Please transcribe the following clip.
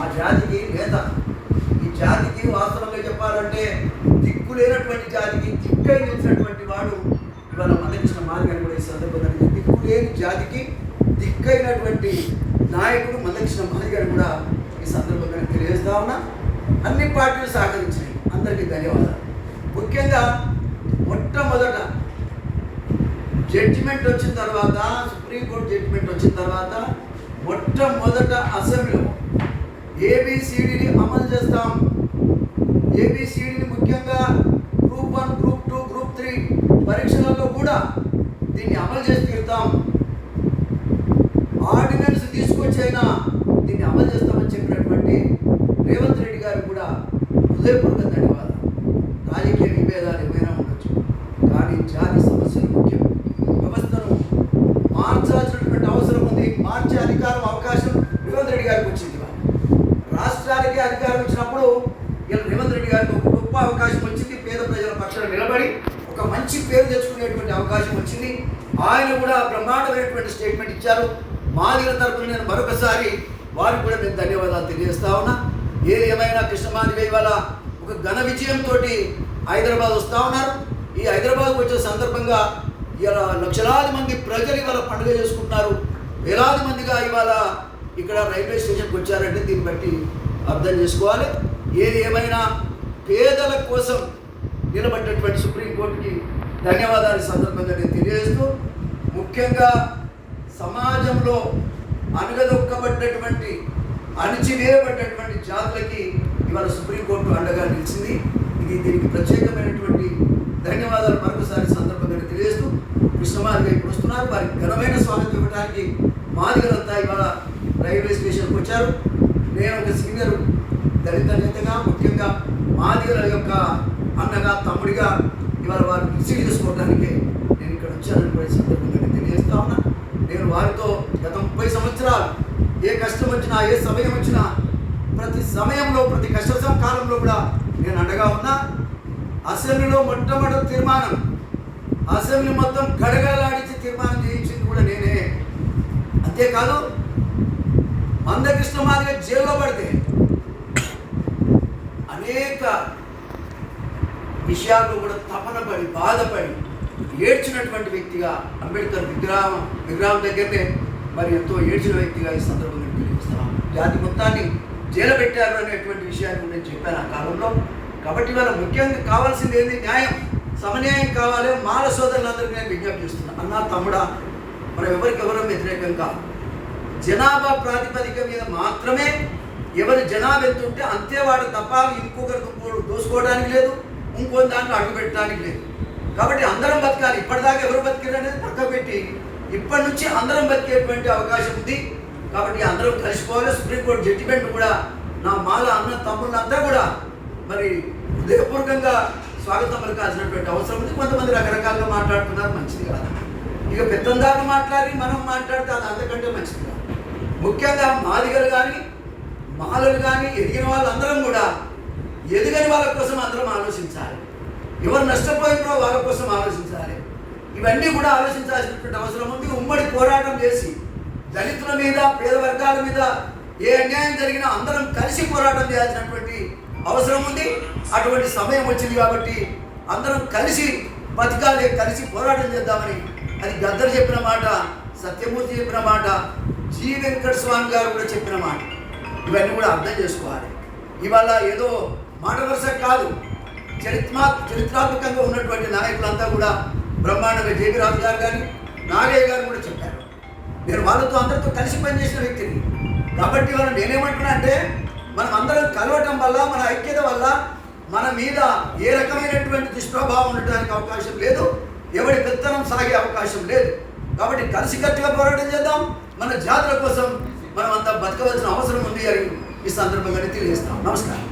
ఆ జాతికి నేత ఈ జాతికి వాస్తవంగా చెప్పాలంటే దిక్కు లేనటువంటి జాతికి దిక్కై నిలిచినటువంటి వాడు ఇవాళ మరణించిన మార్గాన్ని కూడా ఈ సందర్భంగా దిక్కు లేని జాతికి దిక్కైనటువంటి నాయకుడు మందకృష్ణ మాదిగని కూడా ఈ సందర్భంగా తెలియజేస్తా ఉన్నా. అన్ని పార్టీలు సహకరించినాయి. అందరికీ ధన్యవాదాలు. ముఖ్యంగా మొట్టమొదట జడ్జిమెంట్ వచ్చిన తర్వాత సుప్రీంకోర్టు జడ్జిమెంట్ వచ్చిన తర్వాత మొట్టమొదట అసెంబ్లీలో ఏబిసిడిని అమలు చేస్తాం. ఏబిసిడిని ముఖ్యంగా group one group two group three పరీక్షలలో కూడా దీన్ని అమలు చేసి తీరుతాం. ఆర్డినెన్స్ తీసుకొచ్చైనా దీన్ని అమలు చేస్తామని చెప్పినటువంటి రేవంత్ రెడ్డి గారు కూడా హృదయపూర్వక ధన్యవాదాలు. రాజకీయ విభేదాలు ఏమైనా ఉండొచ్చు. కానీ జాతి సమస్యలు ముఖ్యం. వ్యవస్థను మార్చాల్సినటువంటి అవసరం ఉంది. మార్చే అధికారం అవకాశం రేవంత్ రెడ్డి గారికి వచ్చింది ఇవాళ. రాష్ట్రానికి అధికారం ఇచ్చినప్పుడు ఇలా రేవంత్ రెడ్డి గారికి ఒక గొప్ప అవకాశం వచ్చింది పేద ప్రజల పక్షాన నిలబడి ఒక మంచి పేరు తెచ్చుకునేటువంటి అవకాశం వచ్చింది. ఆయన కూడా బ్రహ్మాండమైనటువంటి స్టేట్మెంట్ ఇచ్చారు. మాదిగల తరపున నేను మరొకసారి వారికి కూడా నేను ధన్యవాదాలు తెలియజేస్తా ఉన్నా. ఏది ఏమైనా కృష్ణమాదిగ ఇవాళ ఒక ఘన విజయంతో హైదరాబాద్ వస్తూ ఉన్నారు. ఈ హైదరాబాద్ వచ్చే సందర్భంగా ఇలా లక్షలాది మంది ప్రజలు ఇవాళ పండుగ చేసుకుంటున్నారు. వేలాది మందిగా ఇవాళ ఇక్కడ రైల్వే స్టేషన్కి వచ్చారంటే దీన్ని బట్టి అర్థం చేసుకోవాలి. ఏది ఏమైనా పేదల కోసం నిలబడ్డటువంటి సుప్రీంకోర్టుకి ధన్యవాదాలు సందర్భంగా నేను తెలియజేస్తూ ముఖ్యంగా సమాజంలో అనగదొక్కబడ్డటువంటి అణిచివేయబడ్డటువంటి జాతులకి ఇవాళ సుప్రీంకోర్టు అండగా నిలిచింది. ఇది దీనికి ప్రత్యేకమైనటువంటి ధన్యవాదాలు మరొకసారి సందర్భంగా తెలియజేస్తూ కృష్ణమాదిగా ఇప్పుడు వస్తున్నారు వారికి ఘనమైన స్వాగతం ఇవ్వడానికి మాదిగలంతా ఇవాళ రైల్వే స్టేషన్కి వచ్చారు. నేను ఒక సీనియర్ దళిత నేతగా ముఖ్యంగా మాదిగల యొక్క అన్నగా తమ్ముడిగా ఇవాళ వారు రిసీవ్ చేసుకోవడానికి నేను ఇక్కడ వచ్చానని కూడా సందర్భంగా నేను తెలియజేస్తా ఉన్నా. నేను వారితో గత ముప్పై సంవత్సరాలు ఏ కష్టం వచ్చినా ఏ సమయం వచ్చినా ప్రతి సమయంలో ప్రతి కష్ట కాలంలో కూడా నేను అండగా ఉన్నా. అసెంబ్లీలో మొట్టమొదటి తీర్మానం అసెంబ్లీ మొత్తం గడగడలాడించి తీర్మానం చేయించింది కూడా నేనే. అంతేకాదు మందకృష్ణ మాదిరిగా జైల్లో పడితే అనేక విషయాల్లో కూడా తపనపడి బాధపడి ఏడ్చినటువంటి వ్యక్తిగా అంబేద్కర్ విగ్రహం విగ్రహం దగ్గరనే మరి ఎంతో ఏడ్చిన వ్యక్తిగా ఈ సందర్భంగా తెలియజేస్తాం జాతి మొత్తాన్ని జైలు పెట్టారు అనేటువంటి విషయాన్ని నేను చెప్పాను ఆ కాలంలో. కాబట్టి వాళ్ళ ముఖ్యంగా కావాల్సింది ఏంది? న్యాయం. సమన్యాయం కావాలి. మాల సోదరులందరికీ నేను విజ్ఞప్తి చేస్తున్నాను అన్నా తమ్ముడా మనం ఎవరికి ఎవరో వ్యతిరేకం కాదు. జనాభా ప్రాతిపదిక మీద మాత్రమే ఎవరి జనాభా ఎంత ఉంటే అంతే వాడు తప్ప ఇంకొకరికి దోసుకోవడానికి లేదు. ఇంకో దాంట్లో అడుగు పెట్టడానికి లేదు. కాబట్టి అందరం బతకాలి. ఇప్పటిదాకా ఎవరు బతికారు అనేది పక్క పెట్టి ఇప్పటి నుంచి అందరం బతికేటువంటి అవకాశం ఉంది. కాబట్టి అందరం కలిసిపోవాలి. సుప్రీంకోర్టు జడ్జిమెంట్ కూడా నా మాల అన్న తమ్ముళ్ళంతా కూడా మరి హృదయపూర్వకంగా స్వాగతం పలకాల్సినటువంటి అవసరం ఉంది. కొంతమంది రకరకాలుగా మాట్లాడుతున్నారు. మంచిది కాదు. ఇక పెద్దందాక మాట్లాడి మనం మాట్లాడితే అది అంతకంటే మంచిది కాదు. ముఖ్యంగా మాదిగలు కానీ మాలలు కానీ ఎదిగిన వాళ్ళందరం కూడా ఎదుగని వాళ్ళ కోసం అందరం ఆలోచించాలి? ఎవరు నష్టపోయినో వాళ్ళ కోసం ఆలోచించాలి. ఇవన్నీ కూడా ఆలోచించాల్సినటువంటి అవసరం ఉంది. ఉమ్మడి పోరాటం చేసి దళితుల మీద పేద వర్గాల మీద ఏ అన్యాయం జరిగినా అందరం కలిసి పోరాటం చేయాల్సినటువంటి అవసరం ఉంది. అటువంటి సమయం వచ్చింది కాబట్టి అందరం కలిసి బతకాలి కలిసి పోరాటం చేద్దామని అది గద్దరు చెప్పిన మాట సత్యమూర్తి చెప్పిన మాట జి వెంకట స్వామి గారు కూడా చెప్పిన మాట. ఇవన్నీ కూడా అర్థం చేసుకోవాలి. ఇవాళ ఏదో మాట వరుస కాదు చరిత్మా చరిత్రాత్మకంగా ఉన్నటువంటి నాయకులంతా కూడా బ్రహ్మాండంగా జేబీ రాజు గారు కానీ నాగయ్య గారు కూడా చెప్పారు. నేను వాళ్ళతో అందరితో కలిసి పనిచేసిన వ్యక్తిని. కాబట్టి వాళ్ళు నేనేమంటున్నా అంటే మనం అందరం కలవటం వల్ల మన ఐక్యత వల్ల మన మీద ఏ రకమైనటువంటి దుష్ప్రభావం ఉండడానికి అవకాశం లేదు ఎవరి పెత్తనం సాగే అవకాశం లేదు. కాబట్టి కలిసికట్టుగా పోరాటం చేద్దాం మన జాతుల కోసం మనం అంతా బతకవలసిన అవసరం ఉంది అని ఈ సందర్భంగానే తెలియజేస్తాం నమస్కారం.